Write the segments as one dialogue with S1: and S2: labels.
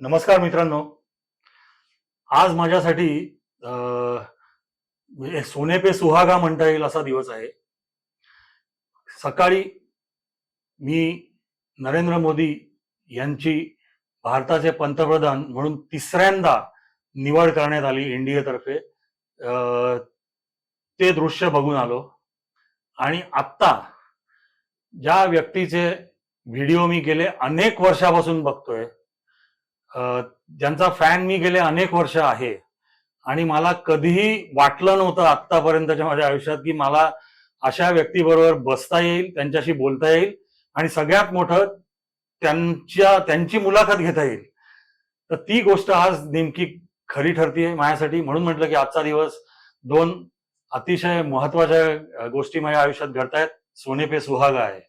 S1: नमस्कार मित्रांनो. आज माझ्यासाठी म्हणजे सोने पे सुहागा म्हणता येईल असा दिवस आहे. सकाळी मी नरेंद्र मोदी यांची भारताचे पंतप्रधान म्हणून तिसऱ्यांदा निवड करण्यात आली एनडीएतर्फे ते दृश्य बघून आलो. आणि आत्ता ज्या व्यक्तीचे व्हिडिओ मी गेले अनेक वर्षापासून बघतोय ज्यांचा फॅन मी गेले अनेक वर्ष आहे. आणि मला कधीही वाटलं नव्हतं आत्तापर्यंतच्या माझ्या आयुष्यात की मला अशा व्यक्तीबरोबर बसता येईल त्यांच्याशी बोलता येईल आणि सगळ्यात मोठं त्यांच्या त्यांची मुलाखत घेता येईल. तर ती गोष्ट आज नेमकी खरी ठरतीये माझ्यासाठी. म्हणून म्हटलं की आजचा दिवस दोन अतिशय महत्त्वाच्या गोष्टी माझ्या आयुष्यात घडतायत. सोने पे सुहागा आहे.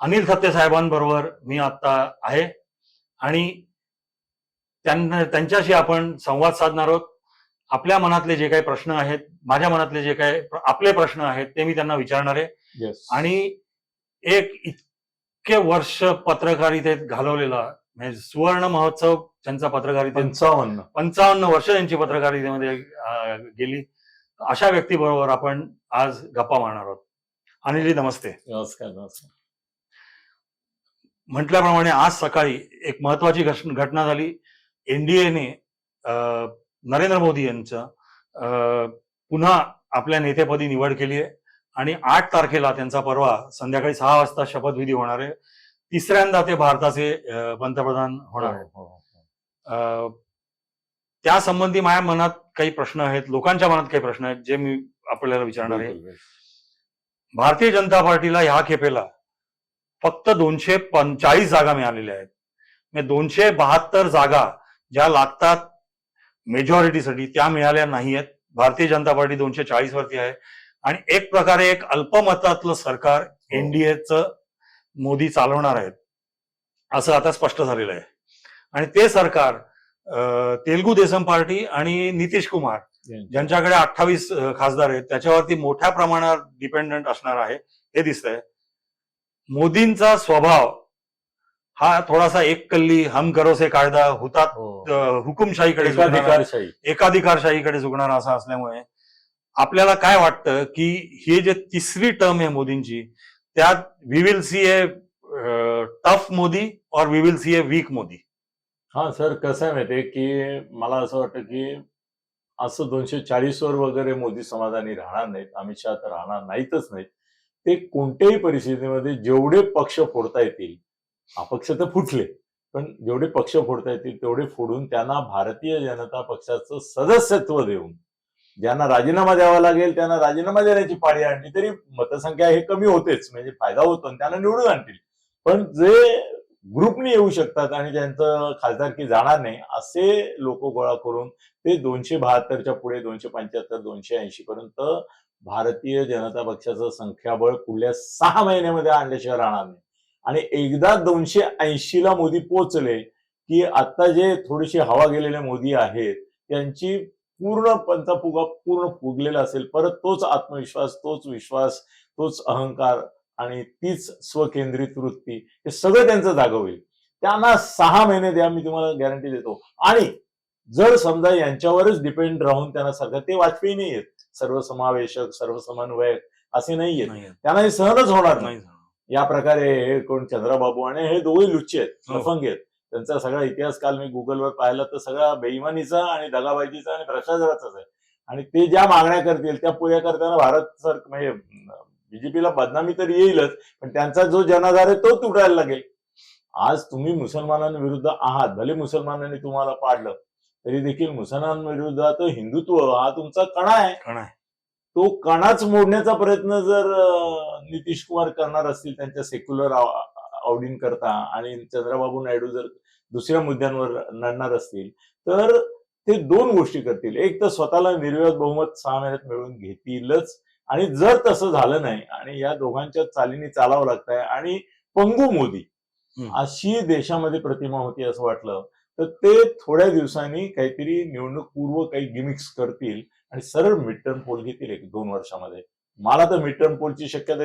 S1: अनिल थत्ते साहेबांबरोबर मी आता आहे. आणि त्यांना त्यांच्याशी आपण संवाद साधणार आहोत. आपल्या मनातले जे काही प्रश्न आहेत माझ्या मनातले जे काही आपले प्रश्न आहेत ते मी त्यांना विचारणार आहे.
S2: येस
S1: आणि एक इतके वर्ष पत्रकारितेत घालवलेला म्हणजे सुवर्ण महोत्सव त्यांचा पत्रकारितेत
S2: पंचावन्न.
S1: पंचावन्न वर्ष त्यांची पत्रकारितेमध्ये गेली. अशा व्यक्तीबरोबर आपण आज गप्पा मारणार आहोत. अनिलजी नमस्ते.
S2: नमस्कार नमस्कार.
S1: म्हटल्याप्रमाणे आज सकाळी एक महत्वाची घटना झाली. एनडीएने नरेंद्र मोदी यांचं अं, पुन्हा आपल्या नेतेपदी निवड केली आहे. आणि आठ तारखेला त्यांचा परवा संध्याकाळी सहा वाजता शपथविधी होणार आहे. तिसऱ्यांदा ते भारताचे पंतप्रधान होणार आहेत.
S2: हो, हो, हो.
S1: अं, त्या संबंधी माझ्या मनात काही प्रश्न आहेत लोकांच्या मनात काही प्रश्न आहेत जे मी आपल्याला विचारणार आहे. भारतीय जनता पार्टीला ह्या खेपेला फक्त दोनशे पंचाळीस जागा मिळालेल्या आहेत. म्हणजे दोनशे बहात्तर जागा ज्या लागतात मेजॉरिटीसाठी त्या मिळाल्या नाही आहेत भारतीय जनता पार्टी दोनशे चाळीस वरती आहे. आणि एक प्रकारे एक अल्पमतातलं सरकार एनडीएचं मोदी चालवणार आहेत. असं आता स्पष्ट झालेलं आहे. आणि ते सरकार तेलगू देसम पार्टी आणि नितीश कुमार ज्यांच्याकडे अठ्ठावीस खासदार आहेत त्याच्यावरती मोठ्या प्रमाणात डिपेंडंट असणार आहे. हे दिसतंय. मोदींचा स्वभाव हा थोडासा एक कल्ली हम करोसे कायदा हुतात
S2: हो.
S1: हुकुमशाहीकडे एकाधिकारशाहीकडे झुकणारा असा असल्यामुळे आपल्याला काय वाटतं की हे जे तिसरी टर्म आहे मोदींची त्यात we will see a tough Modi और we will see a weak Modi?
S2: हा सर कसं आहे माहितीये की मला असं वाटतं की असं दोनशे चाळीस वर वगैरे मोदी समाधानी राहणार नाहीत अमित शहा तर राहणार नाहीतच नाहीत. ते कोणत्याही परिस्थितीमध्ये जेवढे पक्ष फोडता येतील अपक्ष तर फुटले. पण जेवढे पक्ष फोडता येतील तेवढे फोडून त्यांना भारतीय जनता पक्षाचं सदस्यत्व देऊन ज्यांना राजीनामा द्यावा लागेल त्यांना राजीनामा देण्याची पाळी आणली तरी मतसंख्या हे कमी होतेच म्हणजे फायदा होतो आणि त्यांना निवडून आणतील. पण जे ग्रुपनी येऊ शकतात आणि त्यांचं खासदारकी जाणार नाही असे लोक गोळा करून ते दोनशे बहात्तरच्या पुढे दोनशे पंच्याहत्तर दोनशे ऐंशी पर्यंत भारतीय जनता पक्षाचं संख्याबळ पुढल्या सहा महिन्यामध्ये आणल्याशिवाय राहणार नाही. आणि एकदा दोनशे ऐंशी ला मोदी पोचले की आता जे थोडीशी हवा गेलेले मोदी आहेत त्यांची पूर्ण पंचा फुगा पूर्ण फुगलेला असेल परत तोच आत्मविश्वास तोच विश्वास तोच अहंकार आणि तीच स्वकेंद्रित वृत्ती हे सगळं त्यांचं जागं होईल. त्यांना सहा महिने द्या मी तुम्हाला गॅरंटी देतो. आणि जर समजा यांच्यावरच डिपेंड राहून त्यांना सरकार ते वाजपेयी नाही आहेत सर्वसमावेशक सर्वसमन्वयक असे नाही आहेत
S1: नाही
S2: त्यांना हे सहनच होणार नाही या प्रकारे हे कोण चंद्रबाबू आणि हे दोघे लुच्चे आहेत
S1: हो.
S2: लफंग आहेत. त्यांचा सगळा इतिहास काल मी गुगलवर पाहिला तर सगळा बेईमानीचा आणि दगाबाजीचा आणि भ्रष्टाचाराचाच आहे. आणि ते ज्या मागण्या करतील त्या पुऱ्या करताना भारत सर म्हणजे बीजेपीला बदनामी तर येईलच पण त्यांचा जो जनाधार आहे तो तुटायला लागेल. आज तुम्ही मुसलमानांविरुद्ध आहात भले मुसलमानांनी तुम्हाला पाडलं तरी देखील मुसलमानांविरुद्ध हिंदुत्व हा तुमचा कणा आहे.
S1: कण आहे.
S2: तो कणाच मोडण्याचा प्रयत्न जर नितीश कुमार करणार असतील त्यांच्या सेक्युलर आवडींकरता आणि चंद्रबाबू नायडू जर दुसऱ्या मुद्द्यांवर लढणार असतील तर ते दोन गोष्टी करतील एक तर स्वतःला निर्विवाद बहुमत सहा महिन्यात मिळवून घेतीलच आणि जर तसं झालं नाही आणि या दोघांच्या चालीने चालावं लागत आहे आणि पंगू मोदी. अशी देशामध्ये प्रतिमा होती असं वाटलं तर ते थोड्या दिवसांनी काहीतरी निवडणूक पूर्व काही गिमिक्स करतील आणि सरळ मिड टर्म पोल घेतील एक दोन वर्षामध्ये मला तर मिड टर्म पोलची शक्यता.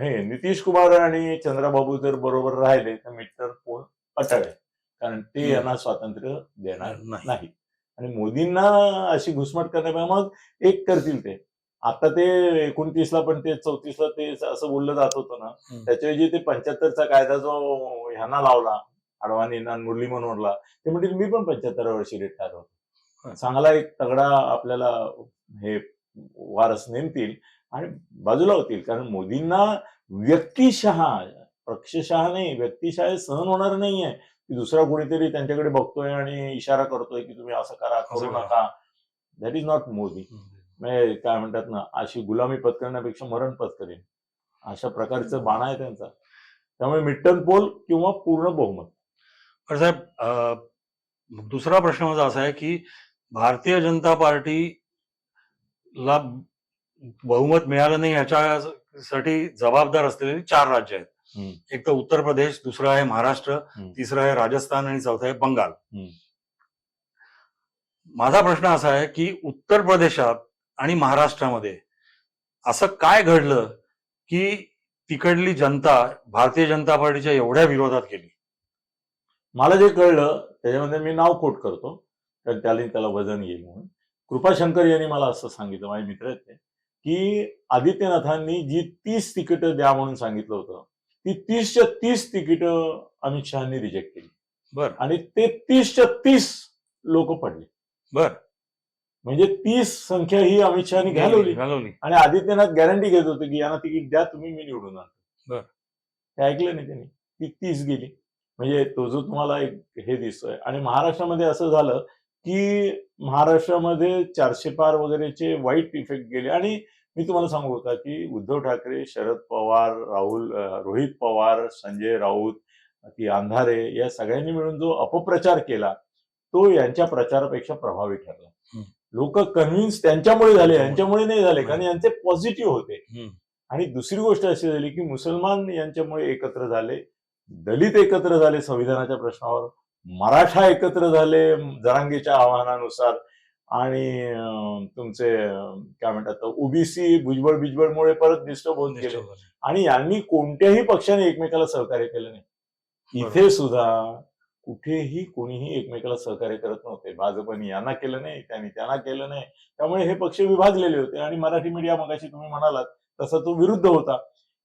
S2: हे नितीश कुमार आणि चंद्रबाबू जर बरोबर राहिले तर मिड टर्म पोल अटळ आहे कारण ते. यांना स्वातंत्र्य देणार
S1: नाही
S2: आणि मोदींना अशी घुसमट करण्यापेक्षा मग एक करतील ते आता ते एकोणतीसला पण ते चौतीसला ते असं बोललं जात होतं ना. त्याच्याऐवजी ते पंच्याहत्तरचा कायदा जो ह्यांना लावला अडवाणींना मुरली मनोहरला ते म्हणतील मी पण पंच्याहत्तर वर्षी रिटायर होतो. चांगला एक तगडा आपल्याला हे वारस नेमतील आणि बाजूला होतील. कारण मोदींना व्यक्तिशः पक्षशः नाही व्यक्तिशः सहन होणार नाहीये. की दुसरा कोणीतरी त्यांच्याकडे बघतोय आणि इशारा करतोय की तुम्ही असं करा करू. नका. That is not Modi. म्हणजे काय म्हणतात ना अशी गुलामी पत्करण्यापेक्षा मरण पत्करेन. अशा प्रकारचं बाणा आहे त्यांचा. त्यामुळे मिट्टन पोल किंवा पूर्ण बहुमत.
S1: साहेब दुसरा प्रश्न माझा असा आहे की भारतीय जनता पार्टीला बहुमत मिळालं नाही ह्याच्यासाठी जबाबदार असलेली चार राज्य आहेत. एक तर उत्तर प्रदेश दुसरं आहे महाराष्ट्र. तिसरं आहे राजस्थान आणि चौथं आहे बंगाल. माझा प्रश्न असा आहे की उत्तर प्रदेशात आणि महाराष्ट्रामध्ये असं काय घडलं की तिकडली जनता भारतीय जनता पार्टीच्या एवढ्या विरोधात गेली
S2: मला जे कळलं त्याच्यामध्ये मी नाव कोट करतो कारण त्याला त्याला वजन येईल म्हणून. कृपाशंकर यांनी मला असं सांगितलं माझे मित्र आहेत ते की आदित्यनाथांनी जी तीस तिकीटं द्या म्हणून सांगितलं होतं ती तीसच्या तीस तिकीटं अमित शहानी रिजेक्ट केली.
S1: बर.
S2: आणि ते तीसच्या तीस लोक पडले.
S1: बर.
S2: म्हणजे तीस संख्या ही अमित शहानी घालवली
S1: घालवली.
S2: आणि आदित्यनाथ गॅरंटी घेत होते की यांना तिकीट द्या तुम्ही मी निवडून आणतो.
S1: बर.
S2: ते ऐकलं नाही त्यांनी. ती तीस गेली. म्हणजे तो जो तुम्हाला एक हे दिसतोय. आणि महाराष्ट्रामध्ये असं झालं की महाराष्ट्रामध्ये चारशे पार वगैरेचे वाईट इफेक्ट गेले. आणि मी तुम्हाला सांगू का की उद्धव ठाकरे शरद पवार राहुल रोहित पवार संजय राऊत ती अंधारे या सगळ्यांनी मिळून जो अपप्रचार केला तो यांच्या प्रचारापेक्षा प्रभावी ठरला. लोक कन्व्हिन्स त्यांच्यामुळे झाले यांच्यामुळे नाही झाले कारण यांचे पॉझिटिव्ह होते. आणि दुसरी गोष्ट अशी झाली की मुसलमान यांच्यामुळे एकत्र झाले दलित एकत्र झाले संविधानाच्या प्रश्नावर. मराठा एकत्र झाले जरांगीच्या आव्हानानुसार आणि तुमचे काय म्हणतात ओबीसी भुजबळ बिजबळमुळे परत डिस्टर्ब होत गेले. आणि यांनी कोणत्याही पक्षाने एकमेकाला सहकार्य केलं नाही. इथे सुद्धा कुठेही कोणीही एकमेकाला सहकार्य करत नव्हते. भाजपने यांना केलं नाही त्यांनी त्यांना केलं नाही. त्यामुळे हे पक्ष विभागलेले होते आणि मराठी मीडिया मगाशी तुम्ही म्हणालात तसा तो विरुद्ध होता.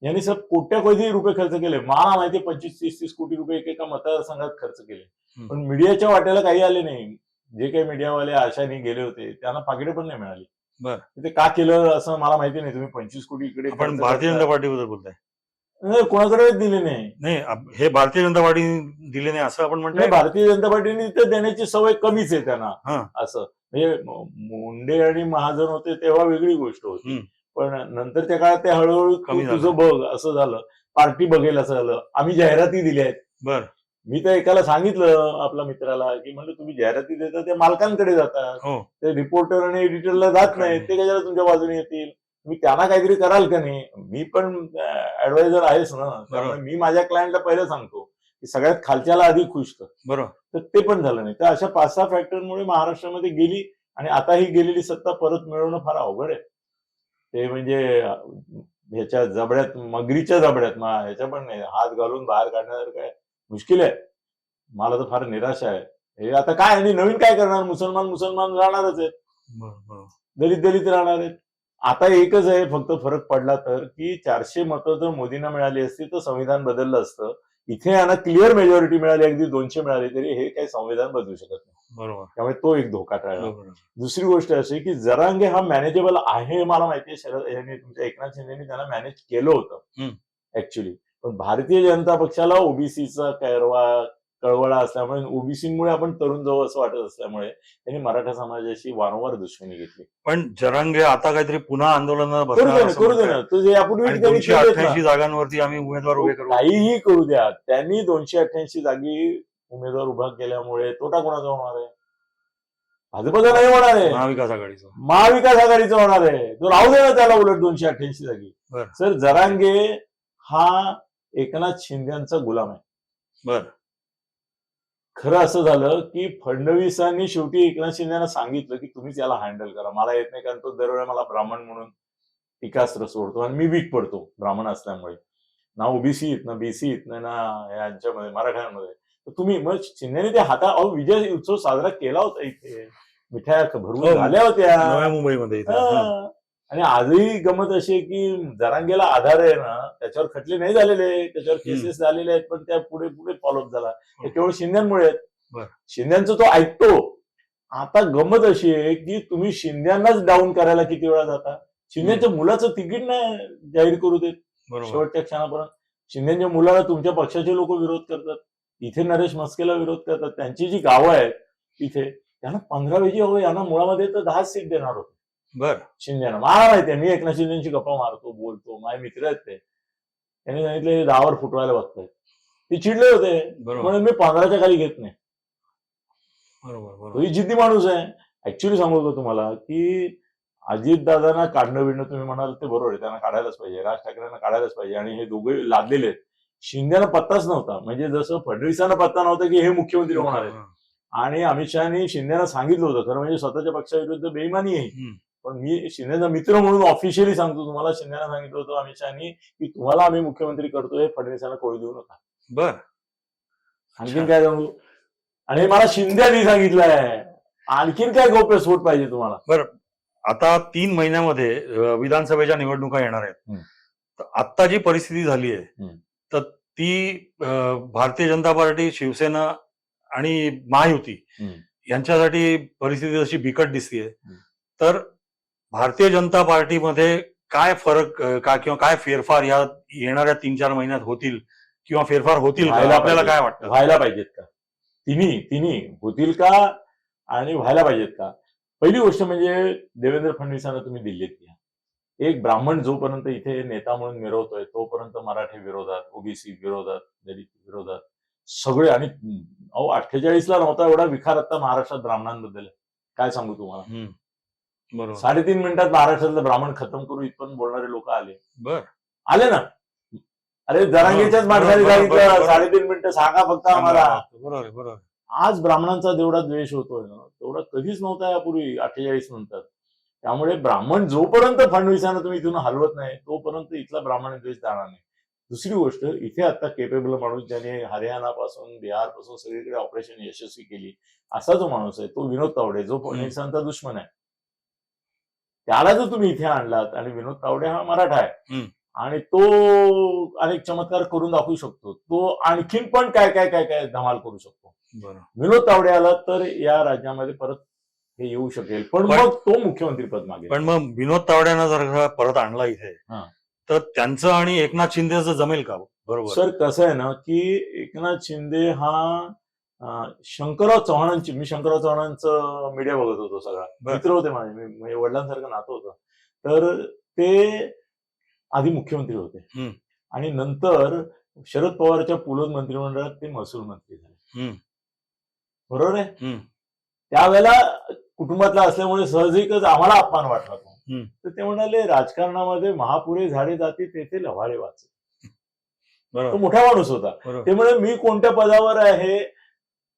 S2: यांनी सब कोट्या कोटी रुपये खर्च केले. मला माहिती पंचवीस तीस तीस कोटी रुपये एकेका मतदारसंघात खर्च केले. पण मीडियाच्या वाट्याला काही आले नाही. जे काही मीडियावाले आशाने गेले होते त्यांना पाकिटे पण नाही मिळाली.
S1: बर.
S2: ते का केलं असं मला माहिती नाही. तुम्ही पंचवीस कोटी इकडे खर्च
S1: भारतीय. जनता पार्टीबद्दल बोलताय.
S2: नाही, कोणाकडेच दिले नाही.
S1: नाही हे भारतीय जनता पार्टी दिले नाही असं आपण
S2: नाही
S1: म्हणतोय?
S2: भारतीय जनता पार्टीने तर देण्याची सवय कमीच आहे त्यांना. असं. म्हणजे मुंडे आणि महाजन होते तेव्हा वेगळी गोष्ट होती. पण नंतरच्या काळात ते हळूहळू
S1: कमी झालं.
S2: तुझं बघ असं झालं. पार्टी बघेल असं झालं. आम्ही जाहिराती दिल्या आहेत.
S1: बर.
S2: मी तर एकाला सांगितलं आपल्या मित्राला की म्हणलं तुम्ही जाहिराती देता ते मालकांकडे जातात.
S1: हो.
S2: ते रिपोर्टर आणि एडिटरला जात नाही. ते कशाला तुमच्या बाजूने येतील? तुम्ही त्यांना काहीतरी कराल का नाही? मी पण ऍडवायझर आहेच ना. त्यामुळे मी माझ्या क्लायंटला पहिलं सांगतो की सगळ्यात खालच्याला आधी खुश कर.
S1: बरोबर.
S2: तर ते पण झालं नाही. तर अशा पाच सहा फॅक्टरमुळे महाराष्ट्रामध्ये गेली आणि आता ही गेलेली सत्ता परत मिळवणं फार अवघड आहे. ते म्हणजे ह्याच्या जबड्यात मगरीच्या जबड्यात मा ह्याच्या पण नाही. हात घालून बाहेर काढण्यासारखं आहे मुश्किल आहे. मला तर फार निराशा आहे. हे आता काय? आणि नवीन काय करणार? मुसलमान मुसलमान राहणारच आहेत. दलित दलित राहणार आहेत. आता एकच आहे फक्त फरक पडला तर की चारशे मतं जर मोदींना मिळाली असती तर संविधान बदललं असतं. इथे यांना क्लिअर मेजॉरिटी मिळाली अगदी दोनशे मिळाली तरी हे काही संविधान बदलू शकत नाही.
S1: बरोबर.
S2: त्यामुळे तो एक धोका टळला. दुसरी गोष्ट अशी की जरांगे हा मॅनेजेबल आहे मला माहिती आहे शरद यांनी तुमच्या एकनाथ शिंदेनी त्यांना मॅनेज केलं होतं. ऍक्च्युली पण भारतीय जनता पक्षाला ओबीसीचा कैरवा कळवळा असल्यामुळे ओबीसीमुळे आपण तरुण जाऊ असं वाटत असल्यामुळे त्यांनी मराठा समाजाशी वारंवार दुश्मनी घेतली.
S1: पण जरांगे आता काहीतरी पुन्हा आंदोलनाला
S2: करू दे
S1: बसणार
S2: ना
S1: असं
S2: करू दे
S1: म्हणताय.
S2: ना. तुझे यापूर्वी
S1: आणि
S2: त्यांनी
S1: दोनशे. अठ्ठ्याऐंशी जागांवरती आम्ही उमेदवार उभे करू.
S2: काहीही करू द्या. त्यांनी दोनशे अठ्ठ्याऐंशी जागी उमेदवार उभा केल्यामुळे तोटा कोणाचा होणार आहे? भाजपचा नाही होणार आहे.
S1: महाविकास आघाडीचं.
S2: महाविकास आघाडीचा होणार आहे. तो राहू दे ना त्याला उलट दोनशे अठ्ठ्याऐंशी जागी. सर जरांगे हा एकनाथ शिंदेचा गुलाम आहे.
S1: बर.
S2: खरं असं झालं की फडणवीसांनी शेवटी एकनाथ शिंदेना सांगितलं की तुम्हीच याला हँडल करा मला येत नाही कारण तो दरवेळेला मला ब्राह्मण म्हणून टीकास्त्र सोडतो आणि मी वीक पडतो ब्राह्मण असल्यामुळे ना ओबीसी ना बीसी ना यांच्यामध्ये मराठ्यांमध्ये तर तुम्ही मग शिंदेने ते हाता अहो विजय उत्सव साजरा केला होता इथे मिठाया भरपूर
S1: हो.
S2: झाल्या होत्या
S1: नव्या मुंबईमध्ये इथे. हा.
S2: हा. आणि आजही गमत अशी आहे की जरांगेला आधार आहे ना त्याच्यावर खटले नाही झालेले त्याच्यावर केसेस झालेले आहेत पण त्या पुढे पुढे फॉलोअप झाला. हे केवळ शिंद्यांमुळे आहेत. शिंद्यांचं तो ऐकतो. आता गमत अशी आहे की तुम्ही शिंद्यांनाच डाऊन करायला किती वेळा जाता? शिंदेच्या मुलाचं तिकीट नाही जाहीर करू देत. शेवटच्या क्षणापर्यंत. शिंदेच्या मुलाला तुमच्या पक्षाचे लोक विरोध करतात. इथे नरेश मस्केला विरोध करतात. त्यांची जी गावं आहेत तिथे त्यांना पंधरा वेळी हवं यांना मुळामध्ये तर दहा सीट देणार होते.
S1: बर.
S2: शिंदेना मला माहिती आहे मी एकनाथ शिंदेची गप्पा मारतो बोलतो माझे मित्र आहेत ते. त्यांनी सांगितले दहावर फुटवायला बघतायत ते चिडले होते
S1: बरोबर.
S2: म्हणून मी पंधराच्या खाली घेत नाही.
S1: बरोबर बरोबर.
S2: तोही जिद्दी माणूस आहे. ऍक्च्युली सांगू का तुम्हाला की अजितदादांना काढणं बिडणं तुम्ही म्हणाल ते बरोबर आहे. त्यांना काढायलाच पाहिजे राज ठाकरेंना काढायलाच पाहिजे. आणि हे दोघे लादलेले आहेत. शिंदेना पत्ताच नव्हता. म्हणजे जसं फडणवीसांना पत्ता नव्हता की हे मुख्यमंत्री होणार आहेत.
S1: हा.
S2: आणि अमित शहानी शिंदेना सांगितलं होतं खरं म्हणजे स्वतःच्या पक्षाविरुद्ध बेईमानी आहे. पण मी शिंदेचा मित्र म्हणून ऑफिशियली सांगतो तुम्हाला शिंदेना सांगितलं होतं अमित शहानी की तुम्हाला आम्ही मुख्यमंत्री करतोय फडणवीसांना कोळी देऊ नका.
S1: बर.
S2: आणखीन काय सांगू? आणि मला शिंद्यानी सांगितलंय. आणखीन काय गौप्य सूट पाहिजे तुम्हाला?
S1: आता तीन महिन्यामध्ये विधानसभेच्या निवडणुका येणार आहेत. तर आता जी परिस्थिती झाली आहे. तर ती भारतीय जनता पार्टी शिवसेना आणि महायुती. यांच्यासाठी परिस्थिती अशी बिकट दिसतीये. तर भारतीय जनता पार्टीमध्ये काय फरक का किंवा काय फेरफार या येणाऱ्या तीन चार महिन्यात होतील किंवा फेरफार होतील आपल्याला. काय वाटतं?
S2: व्हायला पाहिजेत का? तिन्ही तिन्ही होतील का? आणि व्हायला पाहिजेत का? पहिली गोष्ट म्हणजे देवेंद्र फडणवीसांना तुम्ही दिल्लीत घ्या. एक ब्राह्मण जोपर्यंत इथे नेता म्हणून मिरवतोय तोपर्यंत मराठी विरोधात ओबीसी विरोधात दलित विरोधात सगळे आणि अहो अठ्ठेचाळीस ला नव्हता एवढा विखार आता महाराष्ट्रात ब्राह्मणांबद्दल. काय सांगू तुम्हाला.
S1: बरोबर.
S2: साडेतीन मिनिटात महाराष्ट्रातलं ब्राह्मण खतम करू इथपर्यंत बोलणारे लोक आले.
S1: बर.
S2: आले ना? अरे जरांगेच्याच माणसाने सांगितलं. साडेतीन मिनिटं सांगा फक्त आम्हाला.
S1: बरोबर बरोबर.
S2: आज ब्राह्मणांचा जेवढा द्वेष होतोय ना तेवढा कधीच नव्हता यापूर्वी अठ्ठेचाळीस नंतर. त्यामुळे ब्राह्मण जोपर्यंत फडणवीसांना तुम्ही इथून हलवत नाही तोपर्यंत इथला ब्राह्मण द्वेष जाणार नाही. दुसरी गोष्ट इथे आता केपेबल माणूस ज्याने हरियाणापासून बिहारपासून सगळीकडे ऑपरेशन यशस्वी केली असा जो माणूस आहे तो विनोद तावडे जो फडणवीसांचा दुश्मन आहे. त्याला जर तुम्ही इथे आणलात आणि विनोद तावडे हा मराठा आहे. आणि तो अनेक चमत्कार करून दाखवू शकतो तो आणखीन पण काय काय काय काय धमाल करू शकतो. विनोद तावडे आला तर या राज्यामध्ये परत हे येऊ शकेल. पण मग तो मुख्यमंत्री पद मागेल
S1: पण मग विनोद तावड्यांना जर परत आणला इथे. तर त्यांचं आणि एकनाथ शिंदेचं जमेल का? बरोबर.
S2: सर कसं आहे ना की एकनाथ शिंदे हा शंकरराव चव्हाणांची मी शंकरराव चव्हाणांचं मीडिया बघत होतो सगळा. मित्र होते माझे मी- म्हणजे वडिलांसारखं नातं होतं. तर ते आधी मुख्यमंत्री होते. आणि नंतर शरद पवारच्या पुलोद मंत्रिमंडळात ते महसूल मंत्री झाले. बरोबर आहे. त्यावेळेला कुटुंबातला असल्यामुळे सहजिकच आम्हाला अपमान वाटला तो. तर ते म्हणाले राजकारणामध्ये महापुरे झाडे जाते तेथे लव्हाळे वाचे. तो मोठा माणूस होता. ते म्हणे मी कोणत्या पदावर आहे?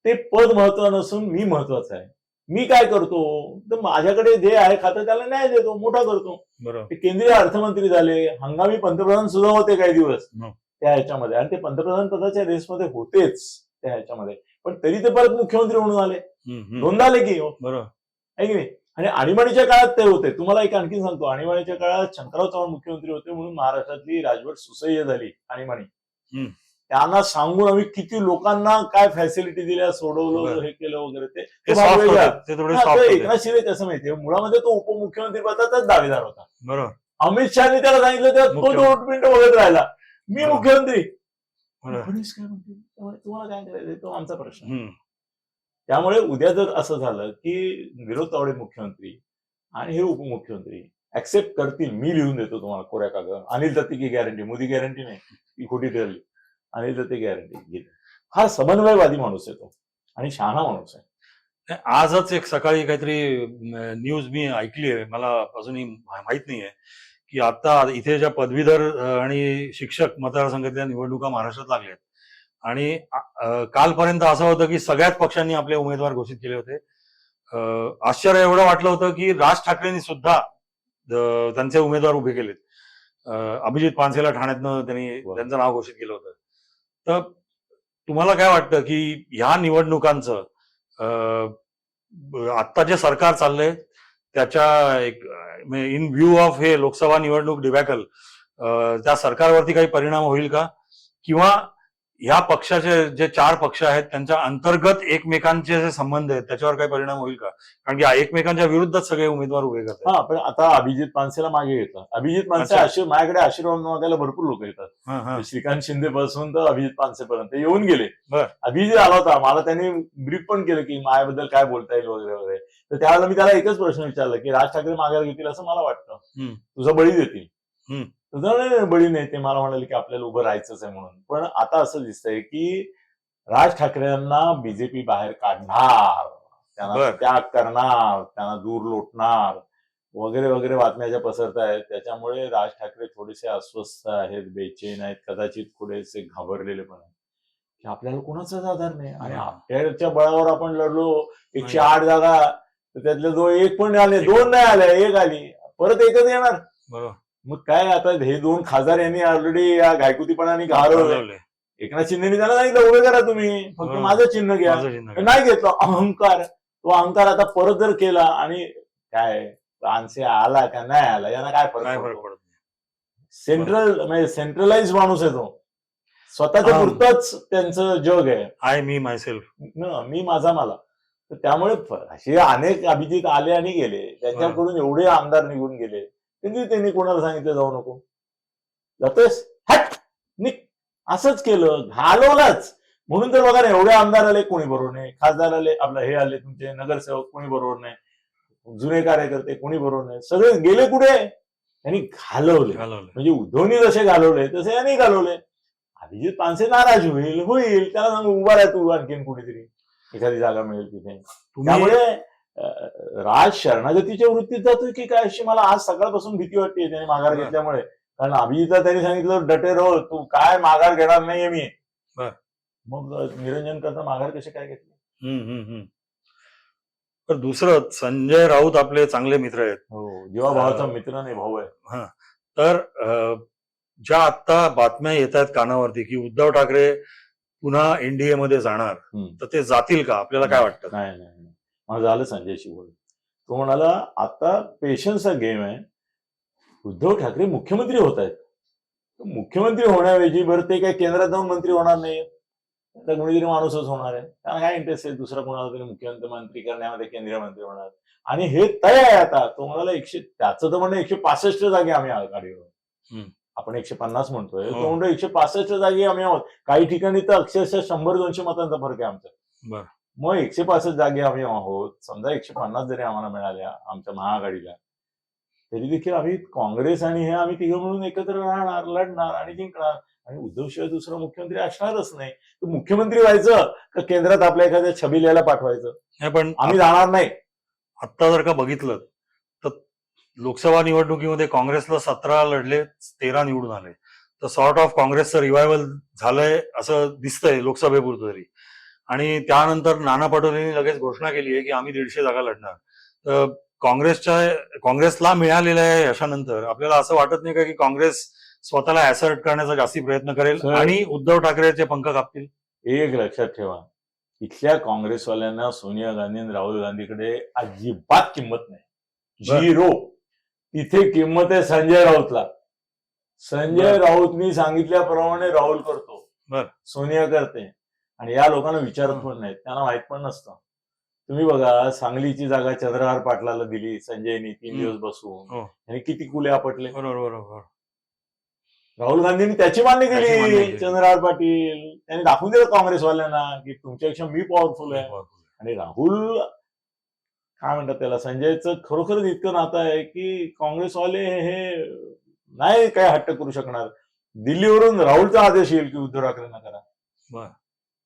S2: ते पद महत्वाचं नसून मी महत्वाचं आहे. मी काय करतो? तर माझ्याकडे जे आहे खातं त्याला न्याय देतो मोठा करतो. ते केंद्रीय अर्थमंत्री झाले हंगामी पंतप्रधान सुद्धा होते काही दिवस.
S1: हो.
S2: त्या ह्याच्यामध्ये. आणि ते पंतप्रधान पदाच्या रेसमध्ये होतेच त्या ह्याच्यामध्ये. पण तरी ते परत मुख्यमंत्री म्हणून आले. दोनदा आले की हो.
S1: बरोबर.
S2: की नाही? आणि आणीबाणीच्या काळात ते होते. तुम्हाला एक आणखीन सांगतो. आणीबाणीच्या काळात शंकरराव चव्हाण मुख्यमंत्री होते म्हणून महाराष्ट्रातली राजवट सुसह्य झाली आणीबाणी. त्यांना सांगून आम्ही किती लोकांना काय फॅसिलिटी दिल्या सोडवलं. हे केलं वगैरे ते. एकनाथ शिंदे कसं माहितीये मुळामध्ये तो उपमुख्यमंत्री पदाचाच दावेदार होता.
S1: बरोबर.
S2: अमित शहाने त्याला सांगितलं तेव्हा तो. दोन मिनिटं बघत राहिला. मी. मुख्यमंत्री. फडणवीस काय तुम्हाला काय करायचं तो आमचा प्रश्न. त्यामुळे उद्या जर असं झालं की विरोध तावडे मुख्यमंत्री आणि हे उपमुख्यमंत्री ऍक्सेप्ट करतील मी लिहून देतो तुम्हाला कोऱ्या कागद अनिल दत्ती की गॅरंटी मोदी गॅरंटी नाही. ती खोटी ठरली. अनिल दत्ती गॅरंटी घेते हा समन्वयवादी माणूस आहे तो. आणि शहाणा माणूस आहे.
S1: नाही, आजच एक सकाळी काहीतरी न्यूज मी ऐकली आहे. मला अजूनही माहीत नाहीये की आता इथे ज्या पदवीधर आणि शिक्षक मतदारसंघातल्या निवडणुका महाराष्ट्रात लागल्या आहेत. आणि कालपर्यंत असं होतं की सगळ्याच पक्षांनी आपले उमेदवार घोषित केले होते. आश्चर्य एवढं वाटलं होतं की राज ठाकरेंनी सुद्धा त्यांचे उमेदवार उभे केलेत. अभिजित पानसेला ठाण्यातनं त्यांनी. त्यांचं नाव घोषित केलं होतं. तर तुम्हाला काय वाटतं की ह्या निवडणुकांचं आत्ता जे सरकार चाललंय त्याच्या एक म्हणजे इन व्ह्यू ऑफ हे लोकसभा निवडणूक डिबॅकल त्या सरकारवरती काही परिणाम होईल का? किंवा ह्या पक्षाचे जे चार पक्ष आहेत त्यांच्या अंतर्गत एकमेकांचे जे संबंध आहेत त्याच्यावर काही परिणाम होईल का? कारण की एकमेकांच्या विरुद्धच सगळे उमेदवार उभे करतात.
S2: हा पण आता अभिजित पानसेला मागे घेतला अभिजित पानसे माझ्याकडे आशीर्वाद मागायला भरपूर लोक येतात.
S1: हा, हा.
S2: श्रीकांत शिंदे पासून तर अभिजित पानसेपर्यंत येऊन गेले. अभिजित आला होता. मला त्यांनी ब्रीफ पण केलं की माझ्याबद्दल काय बोलता येईल वगैरे वगैरे. तर त्यावेळेला मी त्याला एकच प्रश्न विचारला की राज ठाकरे माघार घेतील असं मला वाटतं. तुझा बळी देतील. नाही, बळी नाही ते मला म्हणाले की आपल्याला उभं राहायचंच आहे म्हणून पण आता असं दिसतंय की राज ठाकरेंना बीजेपी बाहेर काढणार त्यांना. त्याग करणार त्यांना दूर लोटणार वगैरे वगैरे बातम्या ज्या पसरत आहेत त्याच्यामुळे राज ठाकरे थोडेसे अस्वस्थ आहेत बेचैन आहेत कदाचित थोडेसे घाबरलेले पण आहेत की आपल्याला कोणाचाच आधार नाही आणि. आपल्याच्या बळावर आपण लढलो एकशे. आठ जागा तर त्यातले दो एक पण आले. दोन नाही आल्या एक आली परत एकच येणार
S1: बरोबर
S2: मग काय आता हे दोन खासदार यांनी ऑलरेडी या गायकुतीपणाने घालवलं
S1: चालवलंय.
S2: एकनाथ शिंदेनी त्यांना सांगितलं उभे करा तुम्ही फक्त
S1: बरोबर.
S2: माझं चिन्ह घ्या. नाही घेतलं अहंकार तो अहंकार आता परत जर केला आणि काय तानसे आला का नाही आला यांना काय फरक पडतो?
S1: नाही.
S2: सेंट्रल म्हणजे सेंट्रलाइज माणूस आहे तो स्वतःच्या
S1: हा.
S2: पुरतच त्यांचं जग आहे
S1: आय मी माय सेल्फ
S2: न मी माझा मला तर त्यामुळे असे अनेक अभिजित आले आणि गेले त्यांच्याकडून एवढे आमदार निघून गेले त्यांनी त्यांनी कोणाला सांगितलं जाऊ नको? जातोयस? हट! निघ असंच केलं घालवलंच. म्हणून तर बघा ना एवढे आमदार आले कोणी बरोबर नाही. खासदार आले आपलं हे आले तुमचे नगरसेवक कोणी बरोबर नाही. जुने कार्यकर्ते कोणी बरोबर नाही. सगळे गेले कुठे? त्यांनी घालवले. म्हणजे उद्धवनी जसे घालवले तसे यांनी घालवले. अभिजित पानसे नाराज होईल होईल. त्याला सांगू उभा राह तू आणखीन कुठेतरी एखादी जागा मिळेल तिथे. त्यामुळे राज शरणागतीच्या वृत्तीत जातोय की काय अशी मला आज सकाळपासून भीती वाटते त्याने माघार. घेतल्यामुळे कारण अभिजिता त्यांनी सांगितलं डटे राह तू काय माघार घेणार नाहीये मी. मग निरंजन करता माघार कशी काय घेतली.
S1: तर दुसरं संजय राऊत आपले चांगले मित्र आहेत
S2: हो जेव्हा भावाचा मित्र नाही भाऊ आहे
S1: तर ज्या आता बातम्या येत आहेत कानावरती की उद्धव ठाकरे पुन्हा एनडीए मध्ये जाणार. तर ते जातील का आपल्याला काय वाटतं
S2: नाही. मला झालं संजयशी बोल तो म्हणाला आता पेशन्सचा गेम आहे. उद्धव ठाकरे मुख्यमंत्री होत आहेत. मुख्यमंत्री होण्याऐवजी बरं ते काही केंद्रात जाऊन मंत्री होणार नाही तर कोणीतरी माणूसच होणार आहे. त्यांना काय इंटरेस्ट आहे? दुसरा कोणाला तरी मुख्यमंत्री मंत्री करण्यामध्ये केंद्रीय मंत्री होणार. आणि हे तय आहे आता. तो म्हणाला एकशे त्याचं तर म्हणणं एकशे पासष्ट जागी आम्ही आघाडीवर. आपण एकशे पन्नास म्हणतोय.
S1: हो.
S2: तो म्हणतो एकशे पासष्ट जागी आम्ही आहोत. काही ठिकाणी तर अक्षरशः शंभर दोनशे मतांचा फरक आहे आमचा. मग एकशे पासष्ट जागी आम्ही आहोत. समजा एकशे पन्नास जरी आम्हाला मिळाल्या आमच्या महाआघाडीला तरी देखील आम्ही काँग्रेस आणि हे आम्ही तिघं म्हणून एकत्र राहणार लढणार आणि जिंकणार. आणि उद्धवशिवाय दुसरा मुख्यमंत्री असणारच नाही. तर मुख्यमंत्री व्हायचं का केंद्रात आपल्या एखाद्या छबिल्याला पाठवायचं?
S1: नाही पण
S2: आम्ही जाणार नाही.
S1: आत्ता जर का बघितलं तर लोकसभा निवडणुकीमध्ये काँग्रेसला सतरा लढले तेरा निवडून आले. तर सॉर्ट ऑफ काँग्रेसचं रिवायवल झालंय असं दिसतंय लोकसभेपुरतं तरी. आणि त्यानंतर नाना पटोलेंनी लगेच घोषणा केली आहे की आम्ही दीडशे जागा लढणार तर काँग्रेसच्या काँग्रेसला मिळालेल्या यशानंतर आपल्याला असं वाटत नाही का की काँग्रेस स्वतःला ऍसर्ट करण्याचा जास्ती प्रयत्न करेल. आणि उद्धव ठाकरेचे पंख कापतील
S2: एक लक्षात ठेवा इथल्या काँग्रेसवाल्यांना सोनिया गांधी आणि राहुल गांधीकडे अजिबात किंमत नाही. झिरो तिथे किंमत आहे संजय राऊतला संजय. राऊतनी सांगितल्याप्रमाणे राहुल करतो
S1: बर.
S2: सोनिया करते आणि या लोकांना विचारत पण नाहीत. त्यांना माहीत पण नसतं. तुम्ही बघा सांगलीची जागा चंद्रहार पाटलाला दिली संजयनी तीन. दिवस बसून.
S1: हो.
S2: आणि किती कुले आपटले.
S1: बरोबर बरोबर.
S2: राहुल गांधींनी त्याची मान्य केली. चंद्रहार पाटील त्यांनी दाखवून दिलं काँग्रेसवाल्यांना की तुमच्यापेक्षा मी पॉवरफुल आहे. आणि राहुल काय म्हणतात त्याला संजयचं खरोखरच इतकं नातं आहे की काँग्रेसवाले हे नाही काय हट्ट करू शकणार. दिल्लीवरून राहुलचा आदेश येईल की उद्धव ठाकरेंना करा.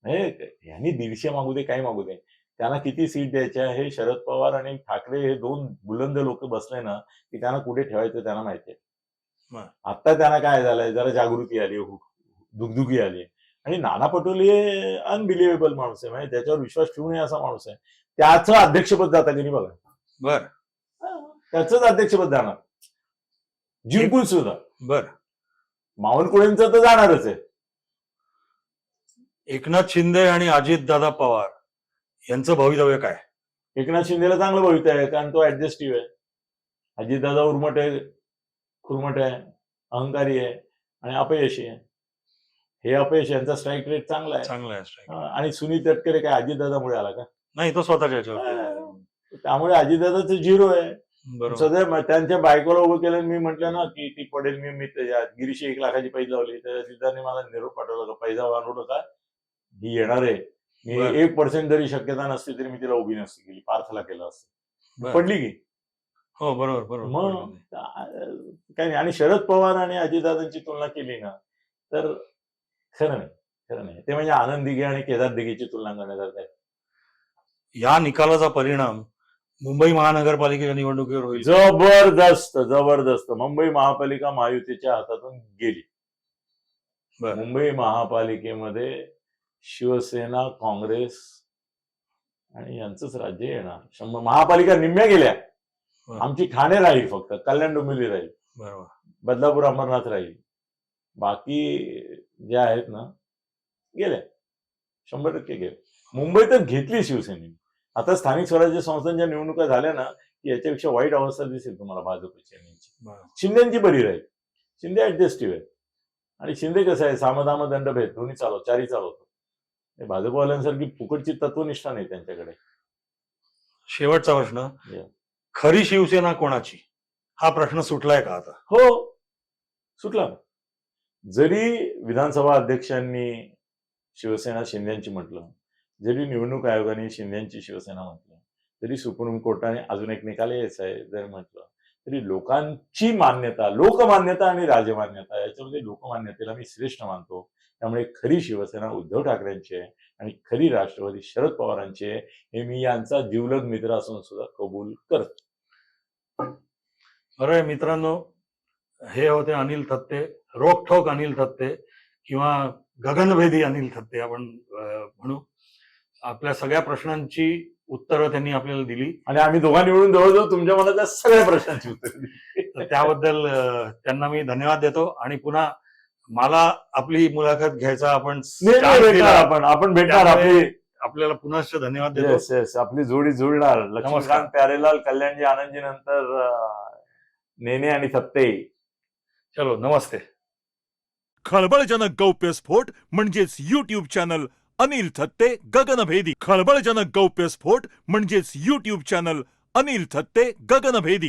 S2: हे यांनी दीडशे मागू दे काही मागू दे. त्यांना किती सीट द्यायच्या हे शरद पवार आणि ठाकरे हे दोन बुलंद लोक बसले ना की त्यांना कुठे ठेवायचं त्यांना माहिती. आहे. आता त्यांना काय झालंय? जरा जागृती आली दुगदुगी आली आणि नाना पटोले अनबिलिव्हेबल माणूस आहे म्हणजे त्याच्यावर विश्वास ठेवू नये असा माणूस आहे. त्याचं अध्यक्षपद जातं की नाही बघा.
S1: बर.
S2: त्याच अध्यक्षपद जाणार. जिंकून सुद्धा.
S1: बर.
S2: बावनकुळेंचं तर जाणारच आहे.
S1: एकनाथ शिंदे आणि अजितदादा पवार यांचं भवितव्य काय?
S2: एकनाथ शिंदेला चांगलं भवितव्य आहे कारण तो ऍडजस्टिव्ह आहे. अजितदादा उर्मट आहे खुरमट आहे अहंकारी आहे आणि अपयशी आहे. हे अपयश यांचा स्ट्राईक रेट चांगला आहे.
S1: चांगलं आहे
S2: आणि सुनील तटकरे काय अजितदादामुळे आला का?
S1: नाही तो स्वतःच्या
S2: त्यामुळे अजितदादाचं झिरो आहे. म- त्यांच्या बायकोला उभं केलं मी म्हटलं ना की ती पडेल मी मी गिरीशी एक लाखाची पैसे लावली तर अजितदाने मला निरोप पाठवला पैसा वाढवू नका ही येणार आहे. मी. एक पर्सेंट जरी शक्यता नसती तरी मी तिला उभी नसती केली पार्थला केलं असतं. पडली की?
S1: हो बरोबर बरोबर
S2: मग काही नाही आणि शरद पवार आणि अजितदादांची तुलना केली ना तर खरं नाही खरं नाही. ते म्हणजे आनंद दिघे आणि केदार दिघेची तुलना करण्यासारखं आहे.
S1: या निकालाचा परिणाम मुंबई महानगरपालिकेच्या निवडणुकीवर होईल.
S2: जबरदस्त जबरदस्त. मुंबई महापालिका महायुतीच्या हातातून गेली. मुंबई महापालिकेमध्ये शिवसेना काँग्रेस आणि यांचंच राज्य येणार. शंभर महापालिका निम्म्या गेल्या. आमची ठाणे राहील फक्त. कल्याण डोंबिवली राहील.
S1: बरोबर.
S2: बदलापूर अंबरनाथ राहील. बाकी जे आहेत ना गेल्या. शंभर टक्के गेल्या. मुंबई तर घेतली शिवसेनेने. आता स्थानिक स्वराज्य संस्थांच्या निवडणुका झाल्या ना की याच्यापेक्षा वाईट अवस्था दिसेल तुम्हाला भाजपची. शिंदेची बरी राहील. शिंदे ऍडजस्टिव्ह आहे आणि शिंदे कसं आहे? सामदाम दंडभेद दोन्ही चालव चारी चालवतो. भाजपवाल्यांसारखी फुकटची तत्वनिष्ठा नाही त्यांच्याकडे.
S1: शेवटचा प्रश्न.
S2: Yeah.
S1: खरी शिवसेना कोणाची? हा प्रश्न सुटलाय का आता?
S2: हो सुटला. जरी विधानसभा अध्यक्षांनी शिवसेना शिंदेची म्हटलं जरी निवडणूक आयोगाने शिंदेची शिवसेना म्हटलं तरी सुप्रीम कोर्टाने अजून एक निकाल यायचा आहे जर म्हटलं तरी लोकांची मान्यता लोकमान्यता आणि राजमान्यता याच्यामध्ये लोकमान्यतेला मी श्रेष्ठ मानतो. त्यामुळे खरी शिवसेना उद्धव ठाकरेंची आहे आणि खरी राष्ट्रवादी शरद पवारांची आहे हे मी यांचा जिवलग मित्र असून सुद्धा कबूल करतो.
S1: बरं आहे मित्रांनो हे होते अनिल थत्ते रोखठोक अनिल थत्ते किंवा गगनभेदी अनिल थत्ते आपण म्हणू. आपल्या सगळ्या प्रश्नांची उत्तरं त्यांनी आपल्याला दिली.
S2: आणि आम्ही दोघांनी मिळून जवळजवळ तुमच्या मनातल्या सगळ्या प्रश्नांची उत्तर दिली.
S1: त्याबद्दल त्यांना मी धन्यवाद देतो आणि पुन्हा मला आपली मुलाखत घ्यायचा आपण.
S2: आपण. आपण भेटणार आपली
S1: आपल्याला पुनश्च धन्यवाद देतो.
S2: येस येस आपली जोडी जुळणार. लक्ष्मीकांत. प्यारेलाल कल्याणजी आनंदजी नंतर नेने आणि थत्ते.
S1: चलो नमस्ते.
S3: खळबळजनक गौप्यस्फोट म्हणजेच युट्यूब चॅनल अनिल थत्ते गगनभेदी. खळबळजनक गौप्यस्फोट म्हणजेच युट्यूब चॅनल अनिल थत्ते गगनभेदी.